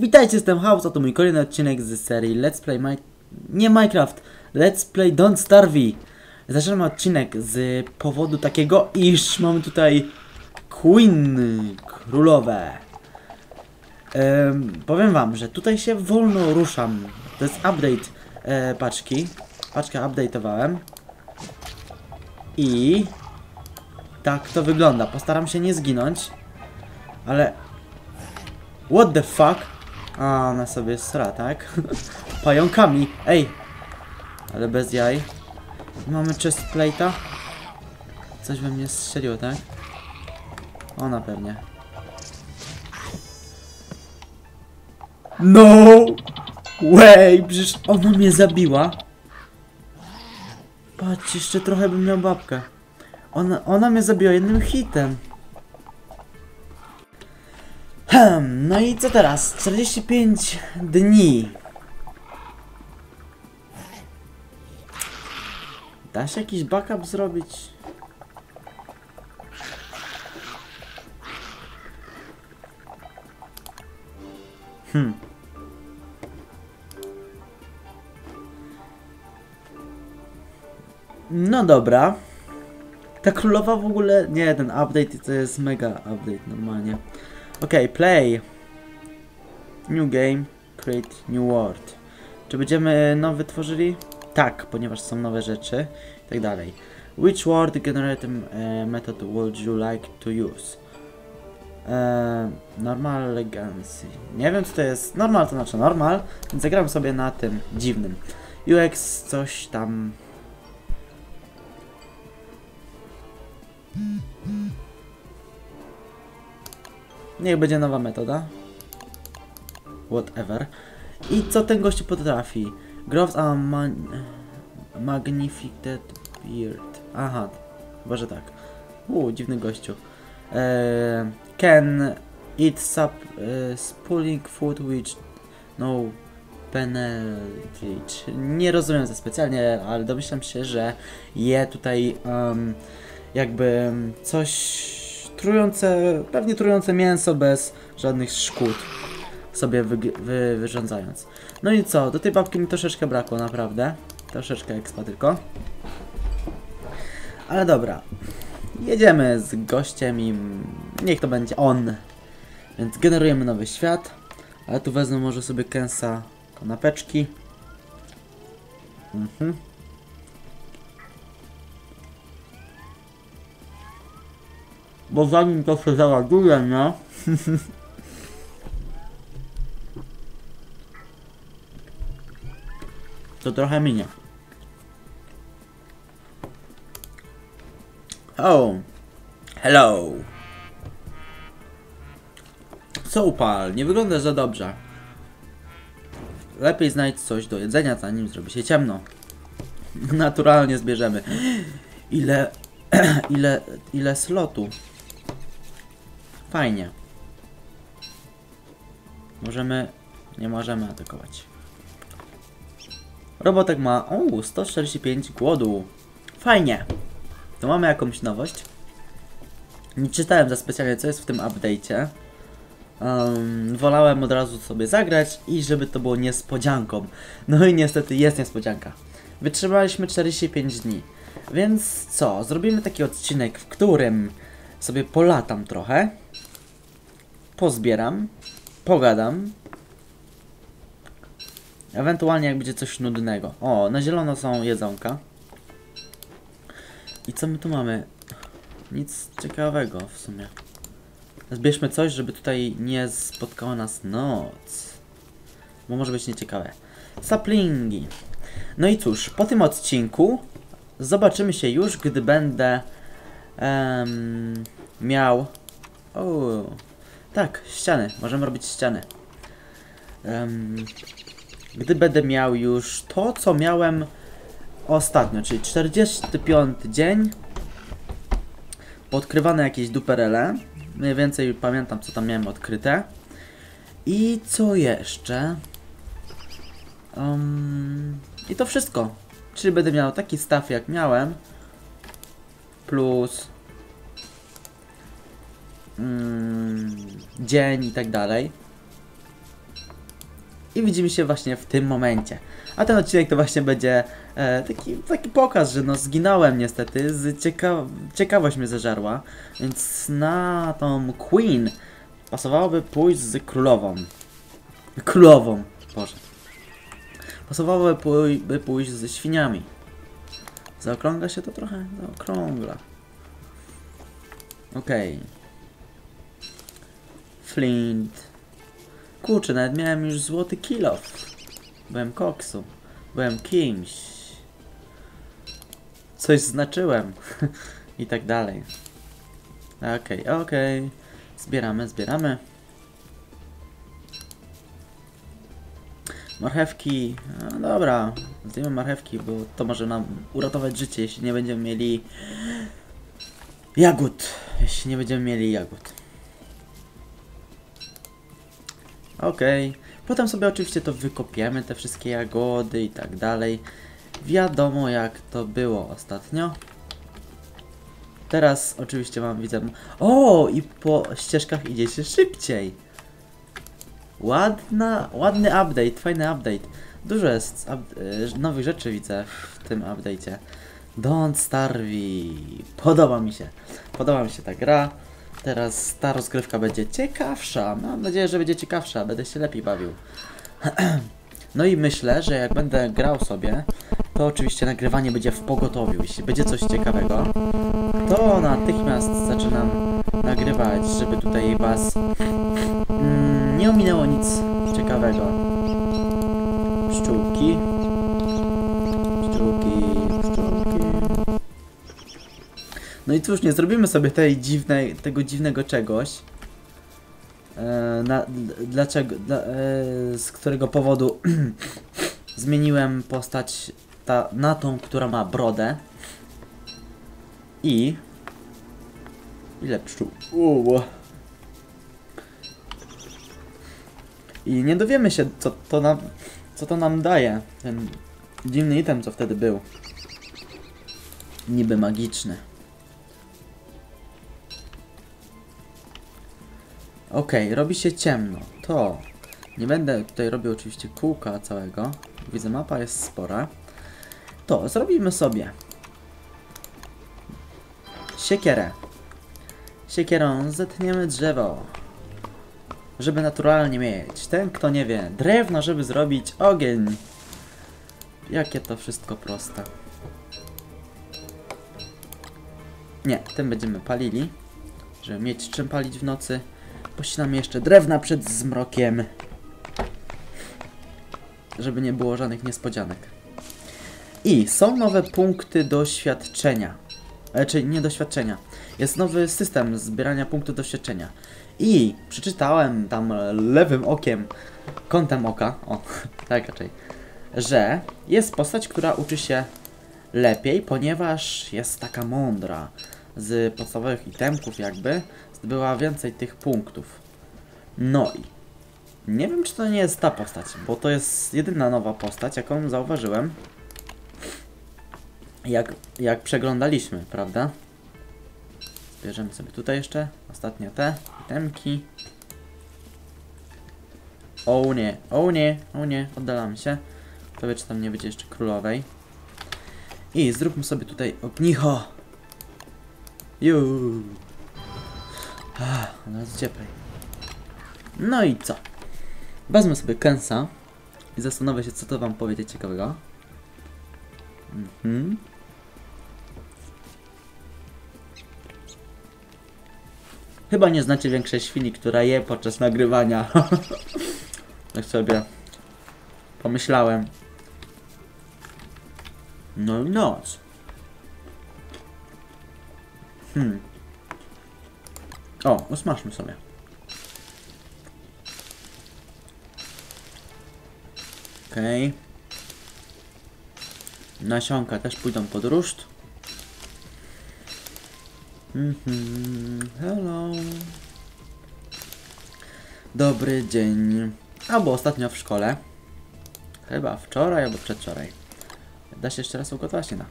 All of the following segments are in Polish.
Witajcie, jestem House, a to mój kolejny odcinek z serii Let's Play Mi nie Minecraft, Let's Play Don't Starve. Zaczynamy odcinek z powodu takiego, iż mamy tutaj Queen, królowe. Em, powiem wam, że tutaj się wolno ruszam. To jest update e, paczki. Paczkę update'owałem. I tak to wygląda. Postaram się nie zginąć. Ale What the fuck? A, ona sobie sra, tak? Pająkami. Ej! Ale bez jaj. Mamy chest plate'a. Coś we mnie strzeliło, tak? Ona pewnie. No! Way! Przecież ona mnie zabiła. Patrz, jeszcze trochę bym miał babkę. Ona, ona mnie zabiła jednym hitem. Hmm, no i co teraz? 45 dni. Da się jakiś backup zrobić? Hmm. No dobra. Ta królowa w ogóle... Nie, ten update to jest mega update normalnie. Okej, play. New game, create new world. Czy będziemy nowy tworzyli? Tak, ponieważ są nowe rzeczy i tak dalej. Which word generator uh, method would you like to use? E, normal legacy. Nie wiem co to jest. Normal to znaczy normal, więc zagram sobie na tym dziwnym. UX coś tam. Niech będzie nowa metoda. Whatever. I co ten gościu potrafi? Grows a man magnificent beard. Aha, chyba że tak. Uuu, dziwny gościu. Can eat sub e, spooling food which no penalty. Nie rozumiem za specjalnie, ale domyślam się, że je tutaj um, jakby coś trujące, pewnie trujące mięso bez żadnych szkód sobie wy, wy, wyrządzając. No i co, do tej babki mi troszeczkę brakło, naprawdę. Troszeczkę expa tylko. Ale dobra. Jedziemy z gościem i niech to będzie on. Więc generujemy nowy świat. Ale tu wezmę może sobie kęsa kanapeczki. Mhm. Bo zanim to się załaduje, no. to trochę minie. Oh. Hello. Co upal? Nie wygląda za dobrze. Lepiej znajdź coś do jedzenia, zanim zrobi się ciemno. Naturalnie zbierzemy. Ile... ile... ile slotu. Fajnie. Możemy... Nie możemy atakować. Robotek ma... O, 145 głodu. Fajnie. To mamy jakąś nowość. Nie czytałem za specjalnie, co jest w tym update'cie. Um, wolałem od razu sobie zagrać i żeby to było niespodzianką. No i niestety jest niespodzianka. Wytrzymaliśmy 45 dni. Więc co? Zrobimy taki odcinek, w którym sobie polatam trochę. Pozbieram. Pogadam. Ewentualnie jak będzie coś nudnego. O, na zielono są jedzonka. I co my tu mamy? Nic ciekawego w sumie. Zbierzmy coś, żeby tutaj nie spotkała nas noc. Bo może być nieciekawe. Saplingi. No i cóż, po tym odcinku zobaczymy się już, gdy będę em, miał... tak, ściany. Możemy robić ściany. Em, gdy będę miał już to, co miałem ostatnio, czyli 45 dzień. Podkrywane jakieś duperele. Mniej więcej pamiętam, co tam miałem odkryte. I co jeszcze? Um, I to wszystko. Czyli będę miał taki staw jak miałem. Plus mm, dzień i tak dalej. I widzimy się właśnie w tym momencie. A ten odcinek to właśnie będzie e, taki, taki pokaz, że no zginąłem niestety, z cieka ciekawość mnie zeżarła, więc na tą Queen pasowałoby pójść z królową. Królową, Boże. Pasowałoby pój by pójść ze świniami. Zaokrągla się to trochę? Zaokrągla. Okej. Flint. Kurczę, nawet miałem już złoty kilof. Byłem koksu. Byłem kimś. Coś znaczyłem. I tak dalej. Okej, okej. Zbieramy, zbieramy. Marchewki. No dobra, zdejmę marchewki, bo to może nam uratować życie, jeśli nie będziemy mieli jagód. Jeśli nie będziemy mieli jagód. Okej. Potem sobie oczywiście to wykopiemy, te wszystkie jagody i tak dalej. Wiadomo jak to było ostatnio. Teraz oczywiście wam widzę. O, i po ścieżkach idziecie szybciej. Ładna, ładny update, fajny update. Dużo jest y, nowych rzeczy widzę w tym update'cie. Don't Starve. Podoba mi się. Podoba mi się ta gra. Teraz ta rozgrywka będzie ciekawsza. Mam nadzieję, że będzie ciekawsza. Będę się lepiej bawił. No i myślę, że jak będę grał sobie, to oczywiście nagrywanie będzie w pogotowiu. Jeśli będzie coś ciekawego, to natychmiast zaczynam nagrywać, żeby tutaj was mm, nie ominęło nic ciekawego. Pszczółki. No i cóż, nie zrobimy sobie tej dziwnej, tego dziwnego czegoś. E, na, dlaczego, dla, e, z którego powodu zmieniłem postać ta, na tą, która ma brodę. I... Ile pszczół? Uuu. I nie dowiemy się, co to nam, co to nam daje. Ten dziwny item, co wtedy był. Niby magiczny. Okej, robi się ciemno. To nie będę tutaj robił oczywiście kółka całego. Widzę, mapa jest spora. To zrobimy sobie siekierę. Siekierą zetniemy drzewo. Żeby naturalnie mieć. Ten, kto nie wie, drewno, żeby zrobić ogień. Jakie to wszystko proste. Nie, tym będziemy palili. Żeby mieć czym palić w nocy. Pościnamy jeszcze drewna przed zmrokiem. Żeby nie było żadnych niespodzianek. I są nowe punkty doświadczenia. E, czyli nie doświadczenia. Jest nowy system zbierania punktów doświadczenia. I przeczytałem tam lewym okiem, kątem oka, o, tak raczej, że jest postać, która uczy się lepiej, ponieważ jest taka mądra. Z podstawowych itemków jakby zdobyła więcej tych punktów. No i nie wiem, czy to nie jest ta postać, bo to jest jedyna nowa postać, jaką zauważyłem. Jak, jak przeglądaliśmy, prawda? Zbierzemy sobie tutaj jeszcze ostatnie te itemki. O nie, o nie, o nie, oddalamy się. Kto wie, czy tam nie będzie jeszcze królowej. I zróbmy sobie tutaj ognicho. Juuu. Ah, teraz cieplej. No i co? Wezmę sobie Kensa i zastanowię się, co to wam powiedzieć ciekawego. Mhm. Chyba nie znacie większej świni, która je podczas nagrywania. tak sobie pomyślałem. No i noc. Hmm. O, usmażmy sobie. Okej. Nasionka też pójdą pod ruszt. Mhm, hello. Dobry dzień. Albo ostatnio w szkole. Chyba wczoraj albo przedwczoraj. Da się jeszcze raz ugotować? Da.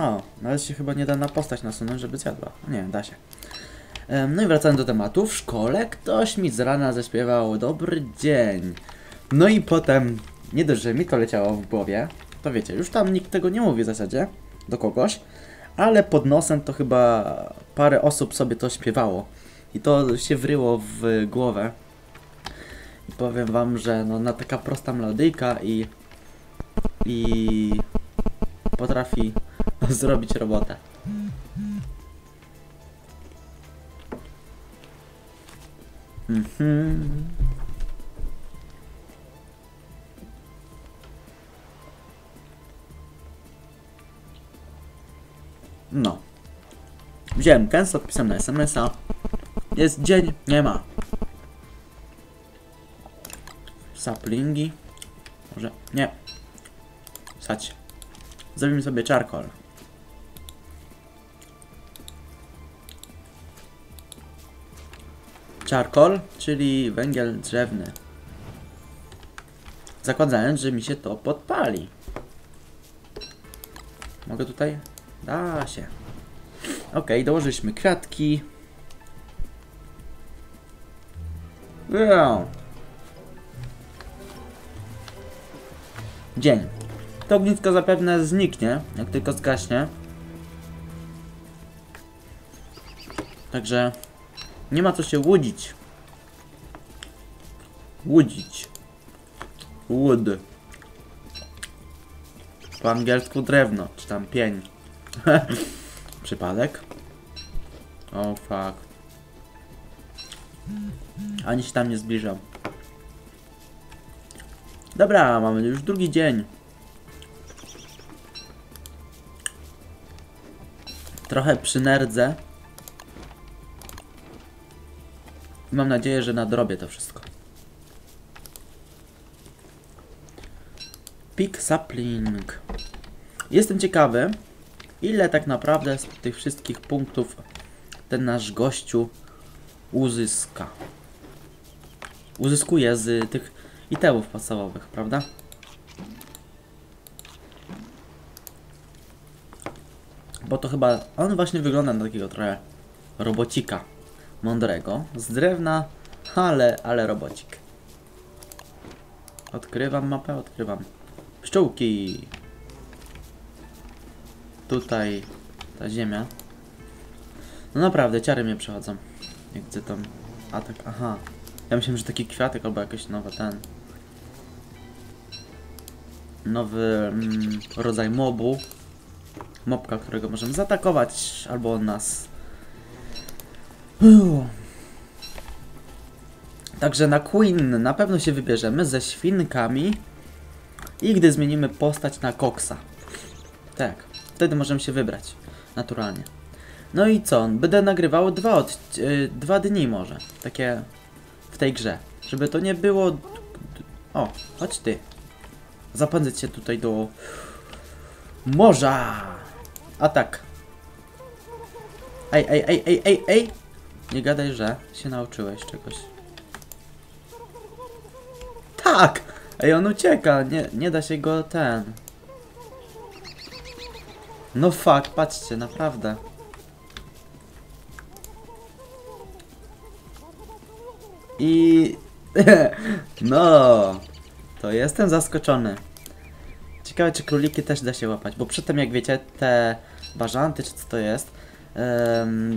O, nawet się chyba nie da na postać nasunąć, żeby zjadła. Nie, da się. No i wracając do tematu, w szkole ktoś mi z rana zaśpiewał dobry dzień. No i potem, nie dość, że mi to leciało w głowie, to wiecie, już tam nikt tego nie mówi w zasadzie do kogoś, ale pod nosem to chyba parę osób sobie to śpiewało. I to się wryło w głowę. I powiem wam, że no na taka prosta melodyjka i i potrafi zrobić robotę. Mhm. No. Wziąłem gęsto, odpisałem na SMS-a. Jest dzień, nie ma. Saplingi. Może, nie. Sać. Zrobimy sobie charcoal. Charcoal, czyli węgiel drzewny. Zakładając, że mi się to podpali. Mogę tutaj? Da się. Ok, dołożyliśmy kwiatki. Yeah. Dzień. To ognisko zapewne zniknie, jak tylko zgaśnie. Także nie ma co się łudzić. Łudzić. Wood. Po angielsku drewno, czy tam pień. Przypadek? O oh, fuck. Ani się tam nie zbliżam. Dobra, mamy już drugi dzień. Trochę przynerdzę. I mam nadzieję, że nadrobię to wszystko. Pick sapling. Jestem ciekawy, ile tak naprawdę z tych wszystkich punktów ten nasz gościu uzyska. Uzyskuje z tych itemów podstawowych, prawda? Bo to chyba on właśnie wygląda na takiego trochę robocika mądrego. Z drewna, ale, ale robocik. Odkrywam mapę, odkrywam. Pszczółki. Tutaj ta ziemia. No naprawdę, ciary mnie przechodzą. Jak widzę tam atak. Aha. Ja myślałem, że taki kwiatek albo jakiś nowy ten. Nowy mm, rodzaj mobu. Mobka, którego możemy zaatakować, albo on nas. Także na Queen na pewno się wybierzemy ze świnkami. I gdy zmienimy postać na Coxa. Tak, wtedy możemy się wybrać. Naturalnie. No i co? Będę nagrywał dwa, od, yy, dwa dni może. Takie w tej grze. Żeby to nie było... O, chodź ty. Zapędzać się tutaj do... Morza! A tak. Ej, ej, ej, ej, ej, ej! Nie gadaj, że się nauczyłeś czegoś. Tak! Ej, on ucieka, nie, nie da się go ten... No fuck, patrzcie, naprawdę. I... no... To jestem zaskoczony. Ciekawe, czy króliki też da się łapać, bo przedtem, jak wiecie, te bażanty, czy co to jest,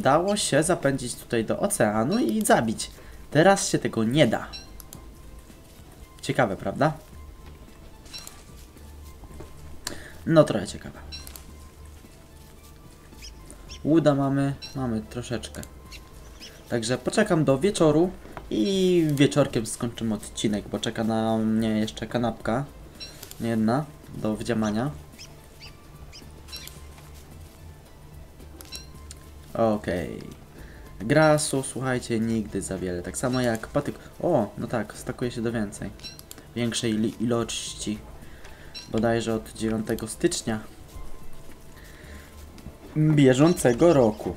dało się zapędzić tutaj do oceanu i zabić. Teraz się tego nie da. Ciekawe, prawda? No trochę ciekawe. Łuda mamy, mamy troszeczkę. Także poczekam do wieczoru i wieczorkiem skończymy odcinek, bo czeka na mnie jeszcze kanapka. Nie jedna, do wdziamania. Okej. Grasu, słuchajcie, nigdy za wiele. Tak samo jak patyk... O, no tak, stakuje się do więcej. Większej ilości. Bodajże od 9 stycznia. Bieżącego roku.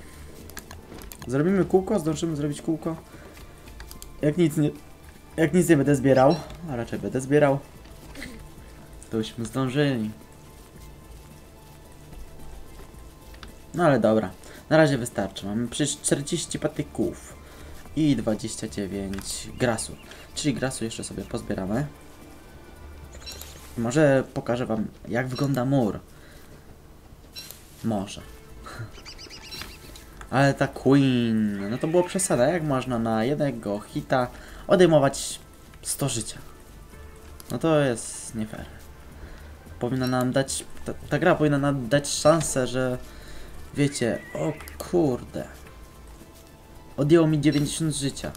Zrobimy kółko? Zdążymy zrobić kółko? Jak nic nie... Jak nic nie będę zbierał, a raczej będę zbierał, to byśmy zdążyli. No ale dobra. Na razie wystarczy. Mamy przecież 40 patyków i 29 grasu. Czyli grasu jeszcze sobie pozbieramy. Może pokażę wam jak wygląda mur. Może. Ale ta Queen, no to było przesada. Jak można na jednego hita odejmować 100 życia? No to jest nie fair. Powinna nam dać, ta, ta gra powinna nam dać szansę, że wiecie, o kurde. Odjęło mi 90 życia.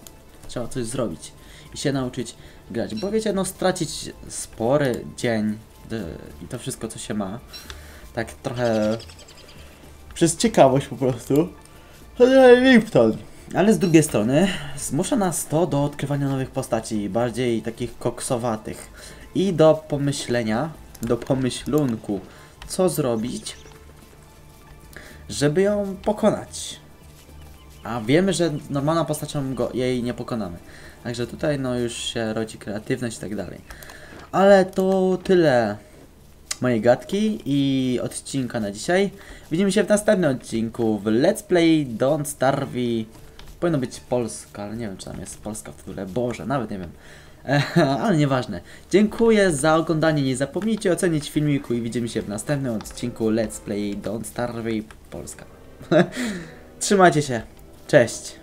Trzeba coś zrobić i się nauczyć grać. Bo wiecie, no stracić spory dzień i to wszystko co się ma. Tak trochę przez ciekawość po prostu. Lipton. Ale z drugiej strony zmusza nas to do odkrywania nowych postaci, bardziej takich koksowatych. I do pomyślenia, do pomyślunku, co zrobić, żeby ją pokonać. A wiemy, że normalną postacią go, jej nie pokonamy. Także tutaj no już się rodzi kreatywność i tak dalej. Ale to tyle mojej gadki i odcinka na dzisiaj. Widzimy się w następnym odcinku w Let's Play Don't Starve. Powinno być Polska, ale nie wiem czy tam jest Polska w tytule. Boże, nawet nie wiem. ale nieważne. Dziękuję za oglądanie. Nie zapomnijcie ocenić filmiku i widzimy się w następnym odcinku Let's Play Don't Starve Polska. Trzymajcie się. Cześć.